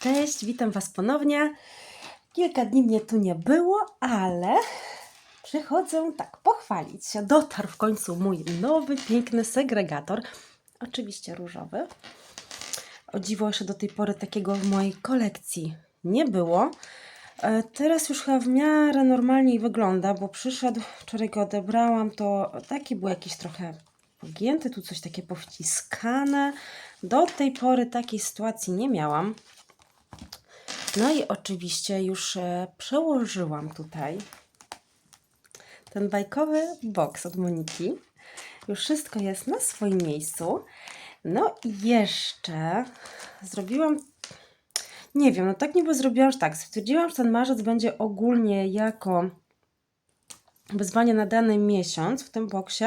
Cześć, witam Was ponownie. Kilka dni mnie tu nie było, ale przychodzę tak pochwalić się. Dotarł w końcu mój nowy, piękny segregator. Oczywiście różowy. O dziwo, jeszcze do tej pory takiego w mojej kolekcji nie było. E, Teraz już chyba w miarę normalniej wygląda, bo przyszedł, wczoraj go odebrałam, to taki był jakiś trochę pogięty, tu coś takie powciskane. Do tej pory takiej sytuacji nie miałam. No i oczywiście już e, przełożyłam tutaj ten bajkowy box od Moniki. Już wszystko jest na swoim miejscu. No i jeszcze zrobiłam, nie wiem, no tak niby zrobiłam, że tak, stwierdziłam, że ten marzec będzie ogólnie jako wyzwanie na dany miesiąc w tym boksie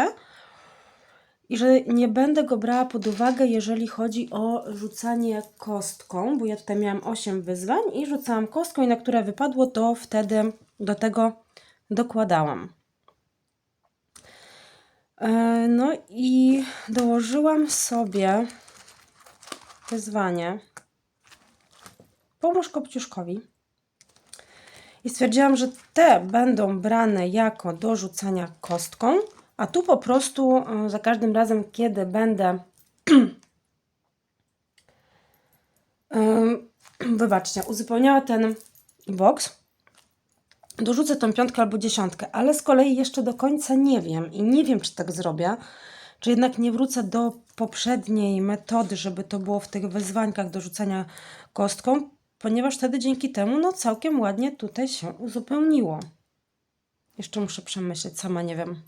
i że nie będę go brała pod uwagę, jeżeli chodzi o rzucanie kostką, bo ja tutaj miałam 8 wyzwań i rzucałam kostką i na które wypadło, to wtedy do tego dokładałam. E, No i dołożyłam sobie wyzwanie Pomóż Kopciuszkowi. I stwierdziłam, że te będą brane jako do rzucania kostką, a tu po prostu e, za każdym razem, kiedy będę em, wybaczcie, uzupełniała ten box, dorzucę tą piątkę albo dziesiątkę, ale z kolei jeszcze do końca nie wiem i nie wiem, czy tak zrobię, czy jednak nie wrócę do poprzedniej metody, żeby to było w tych wyzwańkach do rzucania kostką, ponieważ wtedy dzięki temu no całkiem ładnie tutaj się uzupełniło. Jeszcze muszę przemyśleć, sama nie wiem.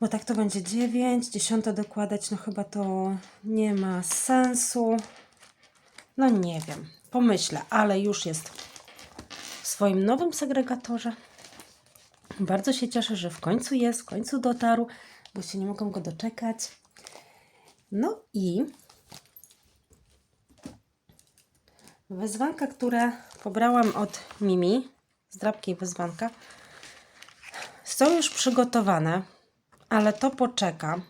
Bo tak to będzie 9, 10 dokładać, no chyba to nie ma sensu. No nie wiem, pomyślę, ale już jest w swoim nowym segregatorze. Bardzo się cieszę, że w końcu jest, w końcu dotarł, bo się nie mogą go doczekać. No i wyzwanka, które pobrałam od Mimi, zdrabki wyzwanka, są już przygotowane, ale to poczeka,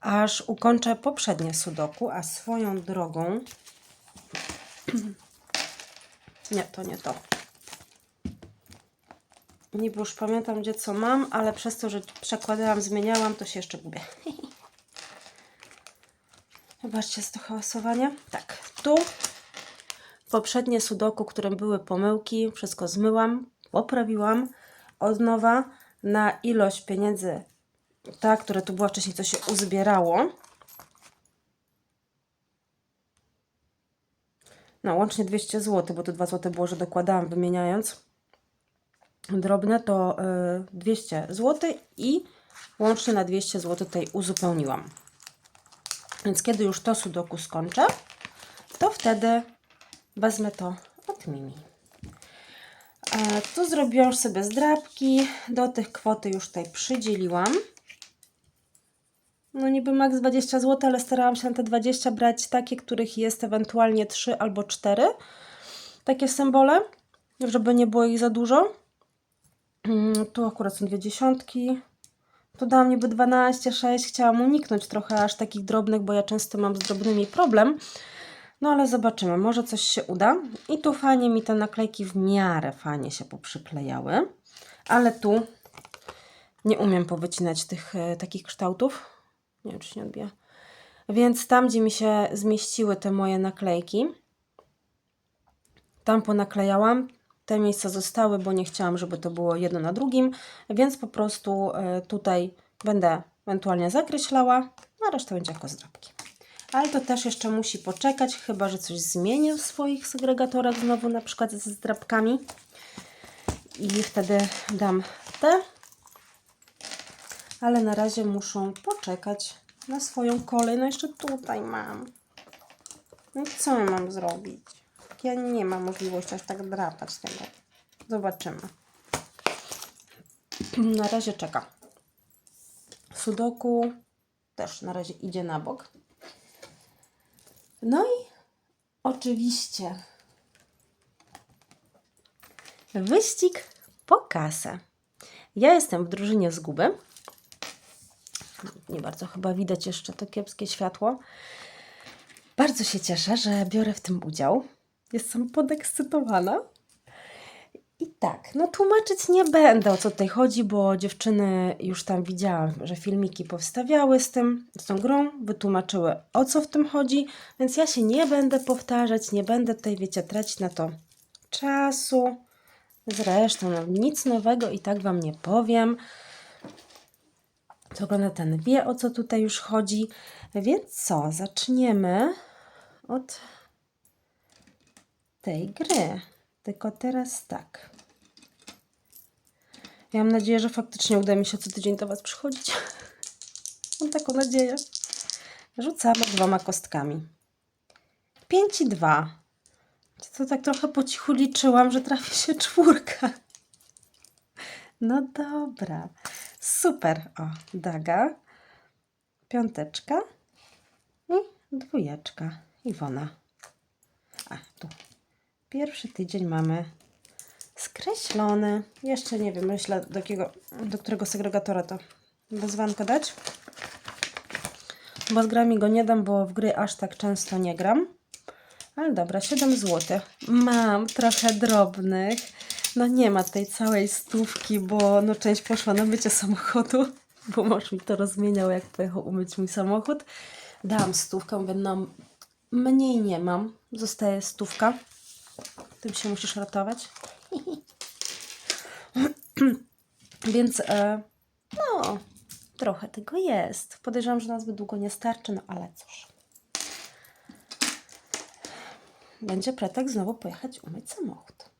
aż ukończę poprzednie sudoku, a swoją drogą... Nie, to nie to. Niby już pamiętam, gdzie co mam, ale przez to, że przekładałam, zmieniałam, to się jeszcze gubię. Zobaczcie, z to hałasowanie. Tak, tu poprzednie sudoku, którym były pomyłki, wszystko zmyłam, poprawiłam od nowa na ilość pieniędzy, ta, które tu była wcześniej, co się uzbierało. No, łącznie 200 zł, bo to 2 zł było, że dokładałam wymieniając drobne to y, 200 zł i łącznie na 200 zł tutaj uzupełniłam. Więc kiedy już to sudoku skończę, to wtedy wezmę to od Mimi. E, tu zrobiłam już sobie zdrabki, do tych kwoty już tutaj przydzieliłam. No niby maks 20 zł, ale starałam się na te 20 brać takie, których jest ewentualnie 3 albo 4. Takie symbole, żeby nie było ich za dużo. Mm, Tu akurat są dwie dziesiątki. Tu dałam niby 12, 6. Chciałam uniknąć trochę aż takich drobnych, bo ja często mam z drobnymi problem. No ale zobaczymy, może coś się uda. I tu fajnie mi te naklejki w miarę fajnie się poprzyklejały. Ale tu nie umiem powycinać tych e, takich kształtów. Nie wiem, czy się nie odbija. Więc tam, gdzie mi się zmieściły te moje naklejki, tam ponaklejałam. Te miejsca zostały, bo nie chciałam, żeby to było jedno na drugim, więc po prostu e, tutaj będę ewentualnie zakreślała, a reszta będzie jako zdrabki. Ale to też jeszcze musi poczekać, chyba że coś zmienię w swoich segregatorach znowu, na przykład ze zdrabkami. I wtedy dam te. Ale na razie muszą poczekać na swoją kolej. No jeszcze tutaj mam. No i co mam zrobić? Ja nie mam możliwości aż tak drapać tego. Zobaczymy. Na razie czeka. Sudoku też na razie idzie na bok. No i oczywiście wyścig po kasę. Ja jestem w drużynie zguby. Nie bardzo chyba widać jeszcze to kiepskie światło. Bardzo się cieszę, że biorę w tym udział. Jestem podekscytowana. I tak, no tłumaczyć nie będę o co tutaj chodzi, bo dziewczyny już tam widziałam, że filmiki powstawiały z tym, z tą grą, wytłumaczyły o co w tym chodzi, więc ja się nie będę powtarzać, nie będę tutaj, wiecie, tracić na to czasu. Zresztą no, nic nowego i tak Wam nie powiem. Co ogląda ten wie o co tutaj już chodzi. Więc co, zaczniemy od tej gry. Tylko teraz tak. Ja mam nadzieję, że faktycznie uda mi się co tydzień do Was przychodzić. Mam taką nadzieję. Rzucamy dwoma kostkami. 5 i 2. To tak trochę po cichu liczyłam, że trafi się czwórka. No dobra. Super. O, daga. Piąteczka. I dwójeczka. Iwona. A, tu. Pierwszy tydzień mamy skreślony. Jeszcze nie wiem, myślę do, jakiego, do którego segregatora to wyzwanko dać. Bo z grami go nie dam, bo w gry aż tak często nie gram. Ale dobra, 7 zł. Mam trochę drobnych. No nie ma tej całej stówki, bo no część poszła na mycie samochodu, bo mąż mi to rozmieniał, jak pojechał umyć mój samochód. Dałam stówkę, mówię, no mniej nie mam. Zostaje stówka. Tym się musisz ratować. Więc e, no, trochę tego jest. Podejrzewam, że nas długo nie starczy, no ale cóż. Będzie pretekst znowu pojechać umyć samochód.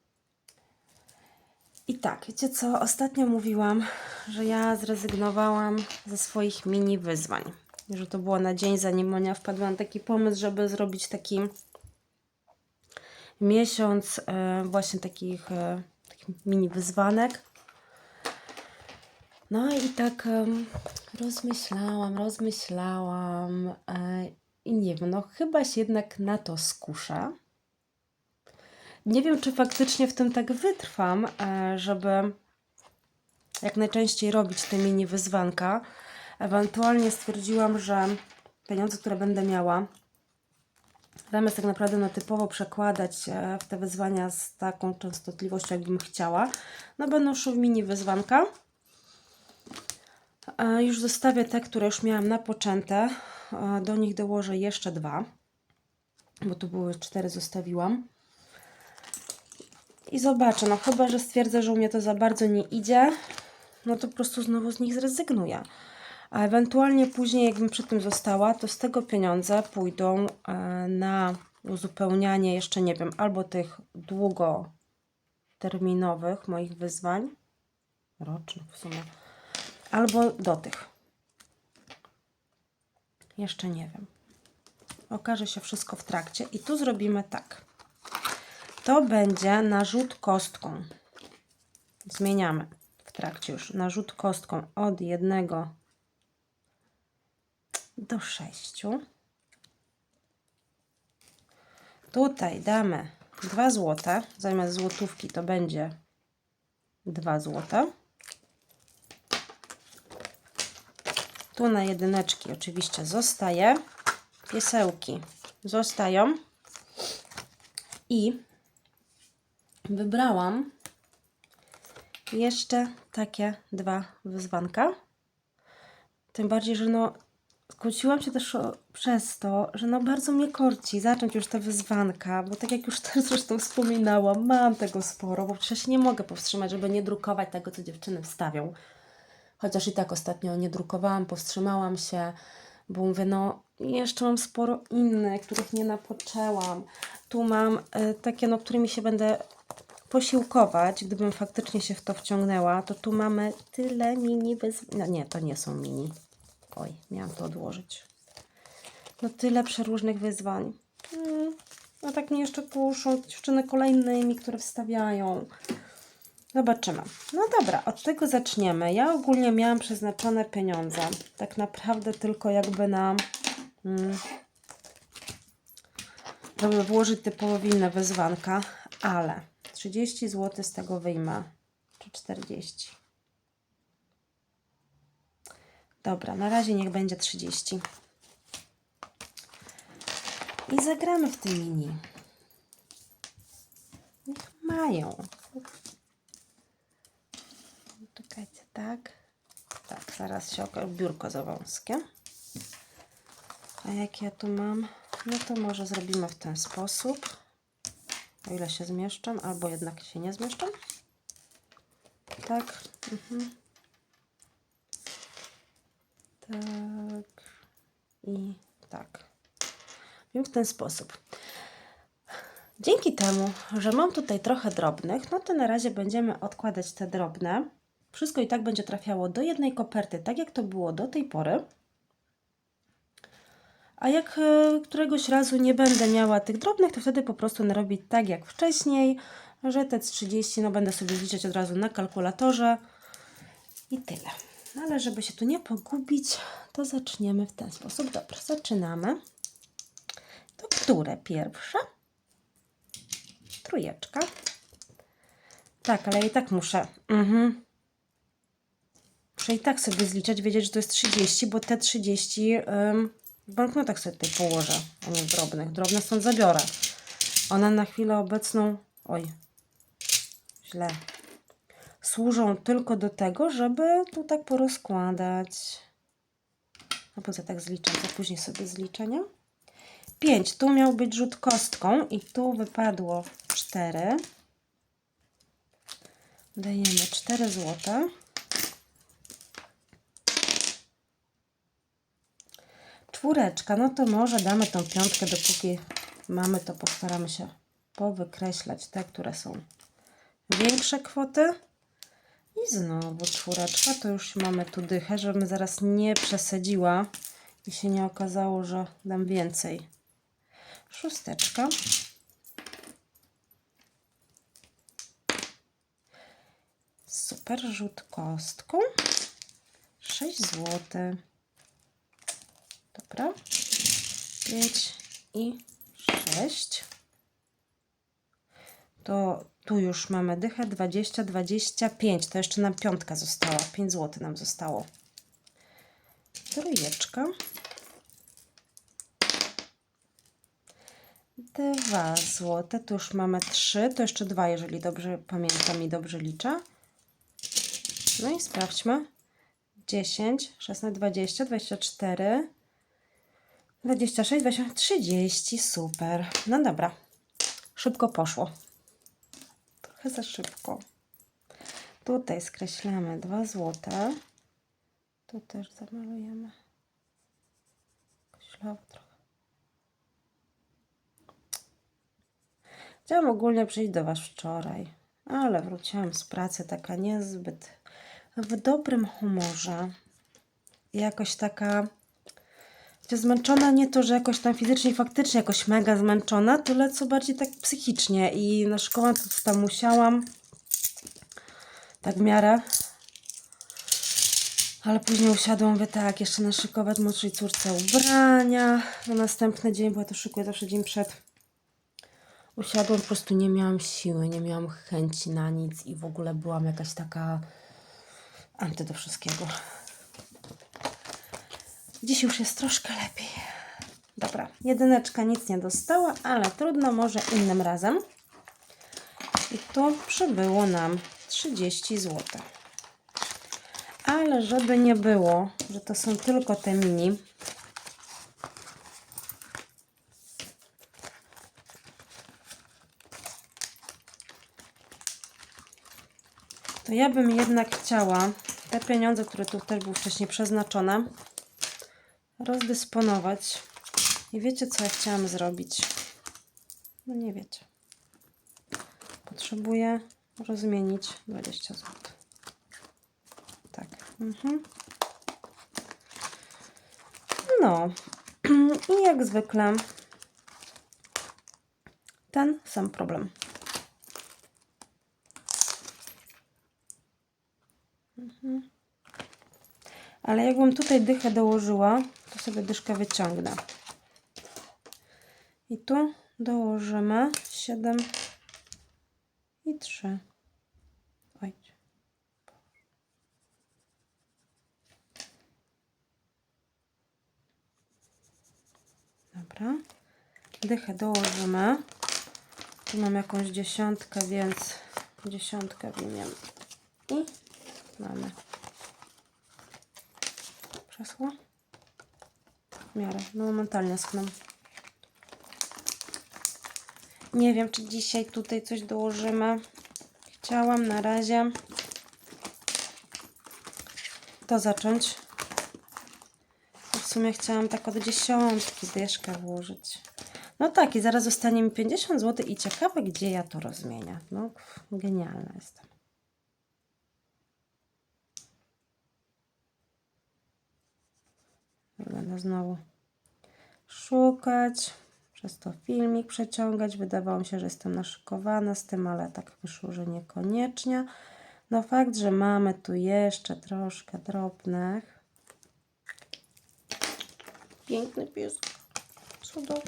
I tak, wiecie co? Ostatnio mówiłam, że ja zrezygnowałam ze swoich mini wyzwań. Że to było na dzień, zanim Monia wpadła na taki pomysł, żeby zrobić taki miesiąc e, właśnie takich, e, takich mini wyzwanek. No i tak rozmyślałam, rozmyślałam e, i nie wiem, no chyba się jednak na to skuszę. Nie wiem, czy faktycznie w tym tak wytrwam, żeby jak najczęściej robić te mini wyzwanka. Ewentualnie stwierdziłam, że pieniądze, które będę miała, zamiast tak naprawdę na typowo przekładać e, w te wyzwania z taką częstotliwością, jakbym chciała, no będą szły mini wyzwanka. E, Już zostawię te, które już miałam napoczęte. E, Do nich dołożę jeszcze dwa, bo tu były cztery, zostawiłam. I zobaczę, no chyba, że stwierdzę, że u mnie to za bardzo nie idzie, no to po prostu znowu z nich zrezygnuję. A ewentualnie później, jakbym przy tym została, to z tego pieniądze pójdą e, na uzupełnianie jeszcze, nie wiem, albo tych długoterminowych moich wyzwań, rocznych w sumie, albo do tych. Jeszcze nie wiem. Okaże się wszystko w trakcie. I tu zrobimy tak. To będzie narzut kostką. Zmieniamy w trakcie już. Narzut kostką od jednego do sześciu. Tutaj damy 2 złote. Zamiast złotówki to będzie 2 złote. Tu na jedyneczki oczywiście zostaje. Piesełki zostają. I wybrałam jeszcze takie dwa wyzwanka. Tym bardziej, że no skłóciłam się też o, przez to, że no bardzo mnie korci zacząć już te wyzwanka, bo tak jak już też zresztą wspominałam, mam tego sporo, bo przecież nie mogę powstrzymać, żeby nie drukować tego, co dziewczyny wstawią. Chociaż i tak ostatnio nie drukowałam, powstrzymałam się, bo mówię, no jeszcze mam sporo innych, których nie napoczęłam. Tu mam y, takie, no którymi się będę posiłkować, gdybym faktycznie się w to wciągnęła, to tu mamy tyle mini wyzwań. No nie, to nie są mini. Oj, miałam to odłożyć. No tyle przeróżnych wyzwań. Mm, no tak mnie jeszcze kuszą dziewczyny kolejnymi, które wstawiają. Zobaczymy. No dobra, od tego zaczniemy. Ja ogólnie miałam przeznaczone pieniądze. Tak naprawdę tylko jakby na... Mm, żeby włożyć te połowinne wyzwanka, ale 30 zł z tego wyjmę. Czy 40? Dobra, na razie niech będzie 30. I zagramy w tym mini. Niech mają. Czekajcie, tak. Tak, zaraz się oka... biurko za wąskie. A jak ja tu mam? No to może zrobimy w ten sposób. O ile się zmieszczą, albo jednak się nie zmieszczą. Tak. Mhm. Tak. I tak. W ten sposób. Dzięki temu, że mam tutaj trochę drobnych, no to na razie będziemy odkładać te drobne. Wszystko i tak będzie trafiało do jednej koperty, tak jak to było do tej pory. A jak e, któregoś razu nie będę miała tych drobnych, to wtedy po prostu narobić tak jak wcześniej, że te 30 no będę sobie liczyć od razu na kalkulatorze i tyle. Ale żeby się tu nie pogubić, to zaczniemy w ten sposób. Dobra, zaczynamy. To które pierwsze? Trójeczka. Tak, ale i tak muszę. Mhm. Muszę i tak sobie zliczać, wiedzieć, że to jest 30, bo te 30 ym, w banknotach sobie tutaj położę, a nie w drobnych. Drobne stąd zabiorę. One na chwilę obecną... Oj, źle. Służą tylko do tego, żeby tu tak porozkładać. No bo co tak zliczam, to później sobie zliczenie. 5. Tu miał być rzut kostką i tu wypadło 4. Dajemy 4 złote. Czwóreczka, no to może damy tą piątkę, dopóki mamy, to postaramy się powykreślać te, które są większe kwoty. I znowu czwóreczka, to już mamy tu dychę, żebym zaraz nie przesadziła i się nie okazało, że dam więcej. Szósteczka. Super, rzut kostką. 6 zł. Dobra. 5 i 6. To tu już mamy dychę 20, 25. To jeszcze nam piątka została. 5 zł nam zostało. Trójeczka. Dwa złote. Tu już mamy trzy. To jeszcze dwa, jeżeli dobrze pamiętam i dobrze liczę. No i sprawdźmy. 10, 16, 20, 24, 26, 28, 30. Super. No dobra. Szybko poszło. Trochę za szybko. Tutaj skreślamy 2 złote. Tu też zamalujemy. Koślawo trochę. Chciałam ogólnie przyjść do Was wczoraj, ale wróciłam z pracy taka niezbyt w dobrym humorze. Jakoś taka zmęczona, nie to, że jakoś tam fizycznie, faktycznie jakoś mega zmęczona, tyle co bardziej tak psychicznie. I na szkołę to tam musiałam, tak w miarę. Ale później usiadłam, mówię tak, jeszcze naszykować młodszej córce ubrania na następny dzień, bo ja to szykuję zawsze dzień przed. Usiadłam, po prostu nie miałam siły, nie miałam chęci na nic i w ogóle byłam jakaś taka anty do wszystkiego. Dziś już jest troszkę lepiej. Dobra, jedyneczka nic nie dostała, ale trudno, może innym razem. I tu przybyło nam 30 zł. Ale żeby nie było, że to są tylko te mini, to ja bym jednak chciała te pieniądze, które tu też były wcześniej przeznaczone, rozdysponować. I wiecie, co ja chciałam zrobić? No nie wiecie. Potrzebuję rozmienić 20 zł. Tak. Mhm. No. I jak zwykle ten sam problem. Ale jakbym tutaj dychę dołożyła, sobie dyszkę wyciągnę. I tu dołożymy 7 i 3. Oj. Dobra. dychę dołożymy. Tu mam jakąś dziesiątkę, więc dziesiątkę winiemy. I mamy. Przesło? W miarę. No momentalnie schną. Nie wiem, czy dzisiaj tutaj coś dołożymy. Chciałam na razie to zacząć. W sumie chciałam tak od dziesiątki dyszkę włożyć. No tak, i zaraz zostanie mi 50 zł i ciekawe, gdzie ja to rozmienię. No, genialna jestem. Znowu szukać, przez to filmik przeciągać. Wydawało mi się, że jestem naszykowana z tym, ale tak wyszło, że niekoniecznie. No fakt, że mamy tu jeszcze troszkę drobnych. Piękny pies. Cudowny.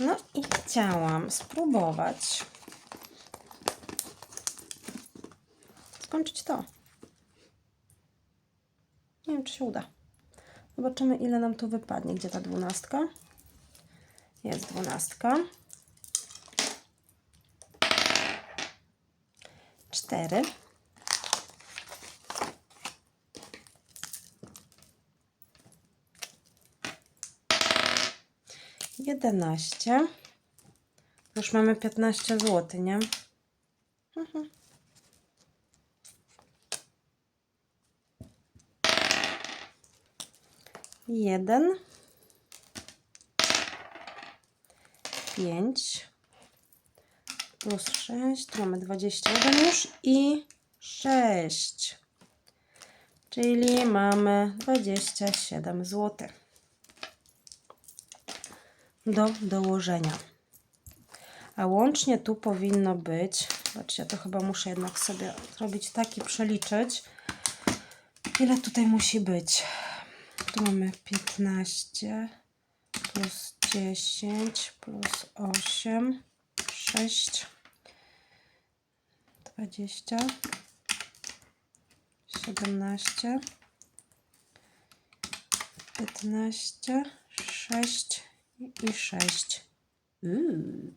No i chciałam spróbować skończyć to. Nie wiem, czy się uda. Zobaczymy, ile nam tu wypadnie. Gdzie ta dwunastka? Jest dwunastka. Cztery. Jedenaście. Już mamy 15 zł, nie? Mhm. Jeden. Pięć. Plus sześć. Tu mamy 21 już i sześć. Czyli mamy 27 zł. Do dołożenia. A łącznie tu powinno być, zobaczcie, to chyba muszę jednak sobie zrobić taki, przeliczyć. Ile tutaj musi być? Tu mamy 15 plus 10 plus 8, 6, 20, 17, 15, 6 i 6. Uuu.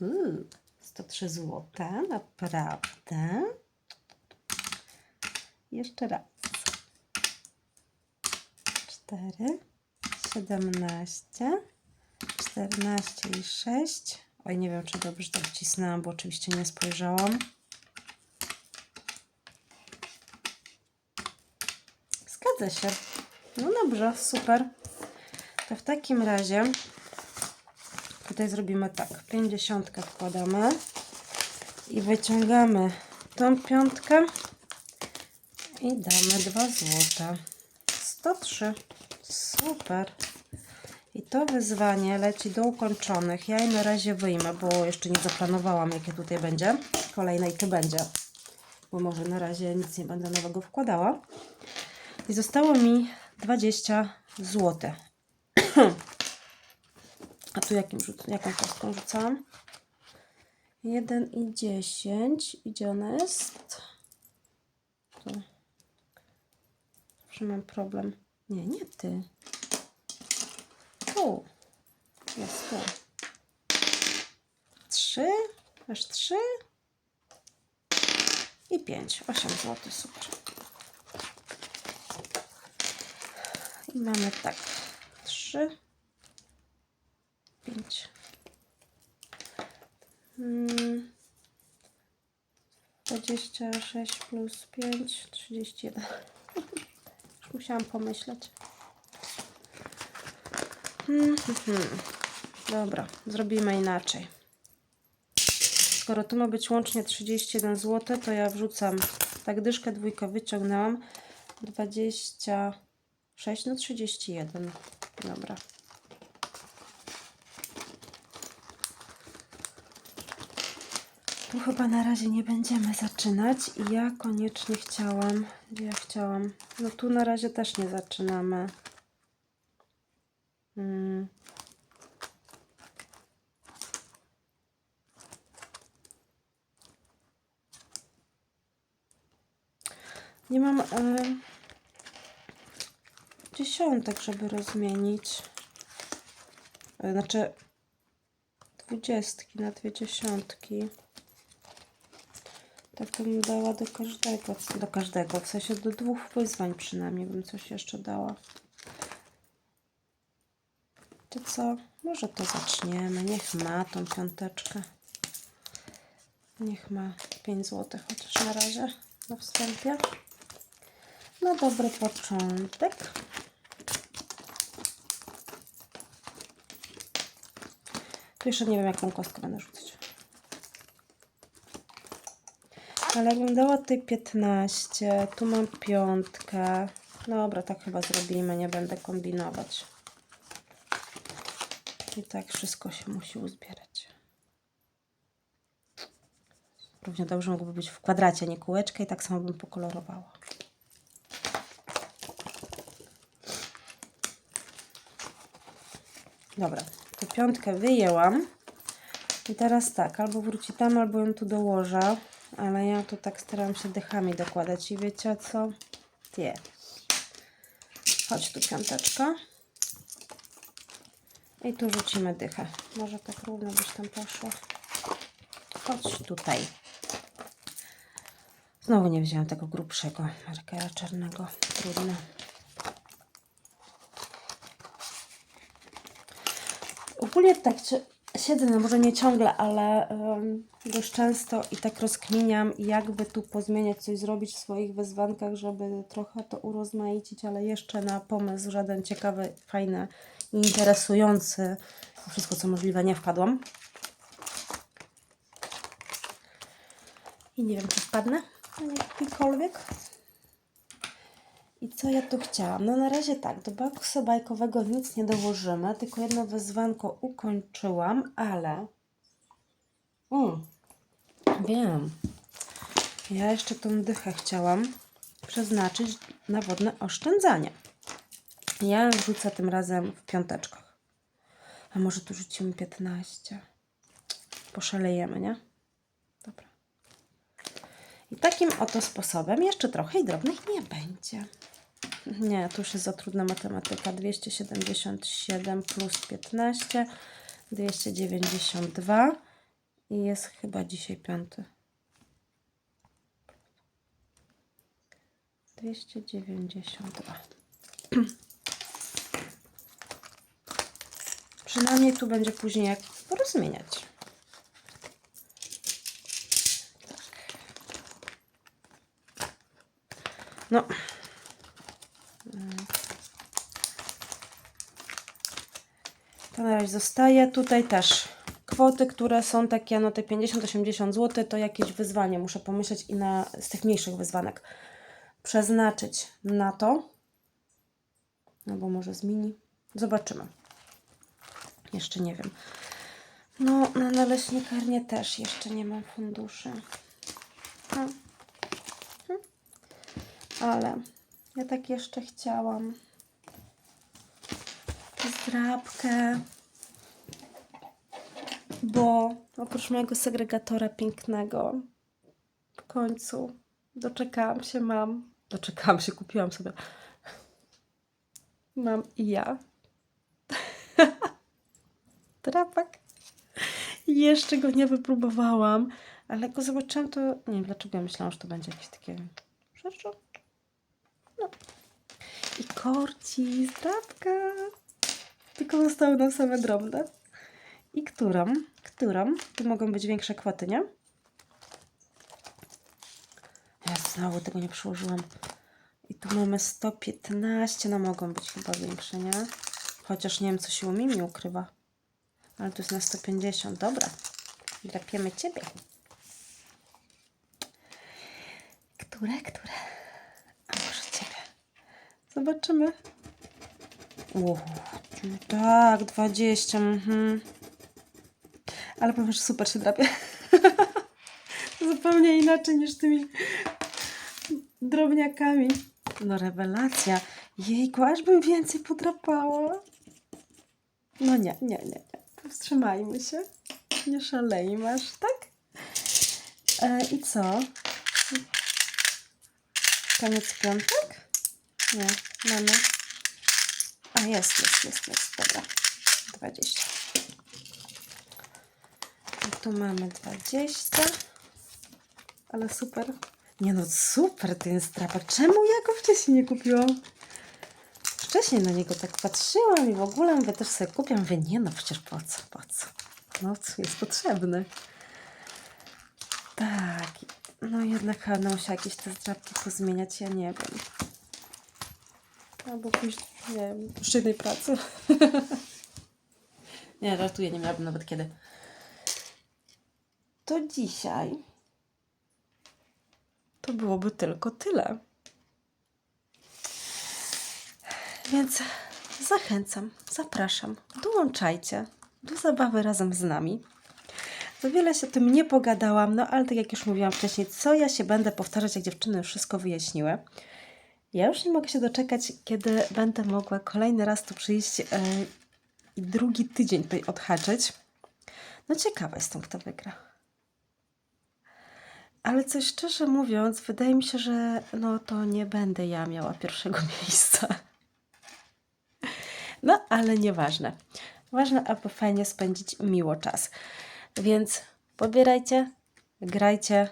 Uuu, 103 zł, naprawdę. Jeszcze raz. 4, 17, 14 i 6. Oj, nie wiem, czy dobrze to wcisnęłam, bo oczywiście nie spojrzałam. Zgadza się. No dobrze, super. To w takim razie Tutaj zrobimy tak, 50 wkładamy i wyciągamy tą piątkę i damy 2 zł. 103. Super. I to wyzwanie leci do ukończonych. Ja je na razie wyjmę, bo jeszcze nie zaplanowałam, jakie tutaj będzie. Kolejnej czy będzie, bo może na razie nic nie będę nowego wkładała. I zostało mi 20 zł. A tu jakim jaką kostką rzucam? 1 i 10. Gdzie ona jest? Tu. Zawsze mam problem. Nie, nie ty. Tu. Jest tu. 3. Masz 3. I 5. 8 zł. Super. I mamy tak. 3. 5. Mm. 26 plus 5, 31. Musiałam pomyśleć. Hmm, hmm, hmm. Dobra, zrobimy inaczej. Skoro tu ma być łącznie 31 zł, to ja wrzucam tak dyszkę dwójkę wyciągnęłam 26 no 31. Dobra. Tu chyba na razie nie będziemy zaczynać i ja koniecznie chciałam, ja chciałam, no tu na razie też nie zaczynamy. Hmm. Nie mam, e, dziesiątek, żeby rozmienić. E, Znaczy dwudziestki na dwie dziesiątki. Tak bym dała do każdego, do każdego, w sensie do dwóch wyzwań przynajmniej bym coś jeszcze dała. To co? Może to zaczniemy. Niech ma tą piąteczkę. Niech ma 5 zł chociaż na razie na wstępie. Na dobry początek. Tu jeszcze nie wiem, jaką kostkę będę rzucać. Ale dała tutaj 15, tu mam piątkę. Dobra, tak chyba zrobimy, nie będę kombinować. I tak wszystko się musi uzbierać. Równie dobrze mogłoby być w kwadracie, nie kółeczkę i tak samo bym pokolorowała. Dobra, tę piątkę wyjęłam. I teraz tak, albo wróci tam, albo ją tu dołożę. Ale ja tu tak staram się dychami dokładać. I wiecie co? Nie. Chodź tu piąteczka. I tu rzucimy dychę. Może tak równo byś tam poszło. Chodź tutaj. Znowu nie wziąłem tego grubszego markera czarnego. Trudno. Ogólnie tak czy- siedzę, no może nie ciągle, ale em, dość często i tak rozkminiam, jakby tu pozmieniać, coś zrobić w swoich wyzwankach, żeby trochę to urozmaicić, ale jeszcze na pomysł żaden ciekawy, fajny interesujący, wszystko co możliwe, nie wpadłam. I nie wiem, czy wpadnę na jakikolwiek. I co ja tu chciałam? No na razie tak, do boksu bajkowego nic nie dołożymy, tylko jedno wyzwanko ukończyłam, ale... Wiem. Ja jeszcze tą dychę chciałam przeznaczyć na wodne oszczędzanie. Ja rzucę tym razem w piąteczkach. A może tu rzucimy 15? Poszalejemy, nie? Dobra. I takim oto sposobem jeszcze trochę i drobnych nie będzie. Nie, tu już jest za trudna matematyka. 277 plus 15, 292 i jest chyba dzisiaj piąty. 292. Przynajmniej tu będzie później jak porozmieniać. No. Razie zostaje. Tutaj też kwoty, które są takie, no te 50-80 zł, to jakieś wyzwanie. Muszę pomyśleć i na, z tych mniejszych wyzwanek przeznaczyć na to. No bo może z mini. Zobaczymy. Jeszcze nie wiem. No, na naleśnikarnię też jeszcze nie mam funduszy. No. Hm. Ale ja tak jeszcze chciałam zdrabkę, bo oprócz mojego segregatora pięknego w końcu doczekałam się, mam, doczekałam się, kupiłam sobie, mam i ja. Drapak. Jeszcze go nie wypróbowałam, ale go zobaczyłam, to nie wiem dlaczego ja myślałam, że to będzie jakieś takie rzeczy. No. I korci, zdrabka. Tylko zostały nam same drobne. I którą? Którą? Tu mogą być większe kwoty, nie? Ja znowu tego nie przyłożyłam. I tu mamy 115, no mogą być chyba większe, nie? Chociaż nie wiem, co się u Mimi ukrywa. Ale tu jest na 150, dobra. Drapiemy Ciebie. Które, które? A może Ciebie? Zobaczymy. Uuu, tak, 20. Mhm. Ale powiem, że super się drapie. Zupełnie inaczej niż tymi drobniakami. No rewelacja. Jejku, aż bym więcej podrapała. No nie, nie, nie, nie. Wstrzymajmy się. Nie szalejmy aż, tak? E, I co? Koniec piątek? Nie, mamy A jest, jest, jest, jest. Dobra. 20. Tu mamy 20. Ale super. Nie no, super ten strapek. Czemu ja go wcześniej nie kupiłam? Wcześniej na niego tak patrzyłam i w ogóle mówię, też sobie kupiam. Mówię, nie no, przecież po co, po co? No, co jest potrzebny. Tak. No jednak chyba będę musiała jakieś te zdrapki pozmieniać, ja nie wiem. Albo pójść, nie wiem, do szybnej pracy. nie, żartuję, nie miałabym nawet kiedy. To dzisiaj to byłoby tylko tyle. Więc zachęcam, zapraszam, dołączajcie do zabawy razem z nami. Za wiele się o tym nie pogadałam, no ale tak jak już mówiłam wcześniej, co ja się będę powtarzać, jak dziewczyny już wszystko wyjaśniły. Ja już nie mogę się doczekać, kiedy będę mogła kolejny raz tu przyjść e, i drugi tydzień tutaj odhaczyć. No ciekawa jestem, kto wygra. Ale coś szczerze mówiąc, wydaje mi się, że no to nie będę ja miała pierwszego miejsca. No, ale nieważne. Ważne, aby fajnie spędzić miło czas. Więc pobierajcie, grajcie.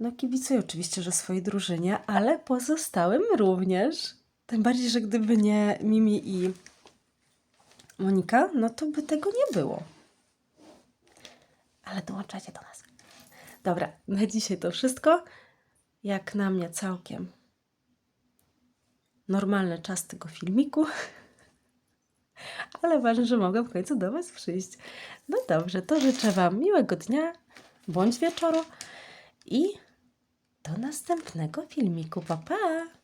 No kibicuję oczywiście, że swojej drużynie, ale pozostałym również. Tym bardziej, że gdyby nie Mimi i Monika, no to by tego nie było. Ale dołączacie do nas. Dobra, na dzisiaj to wszystko. Jak na mnie całkiem normalny czas tego filmiku. Ale ważne, że mogę w końcu do Was przyjść. No dobrze, to życzę Wam miłego dnia bądź wieczoru i do następnego filmiku. Pa, pa!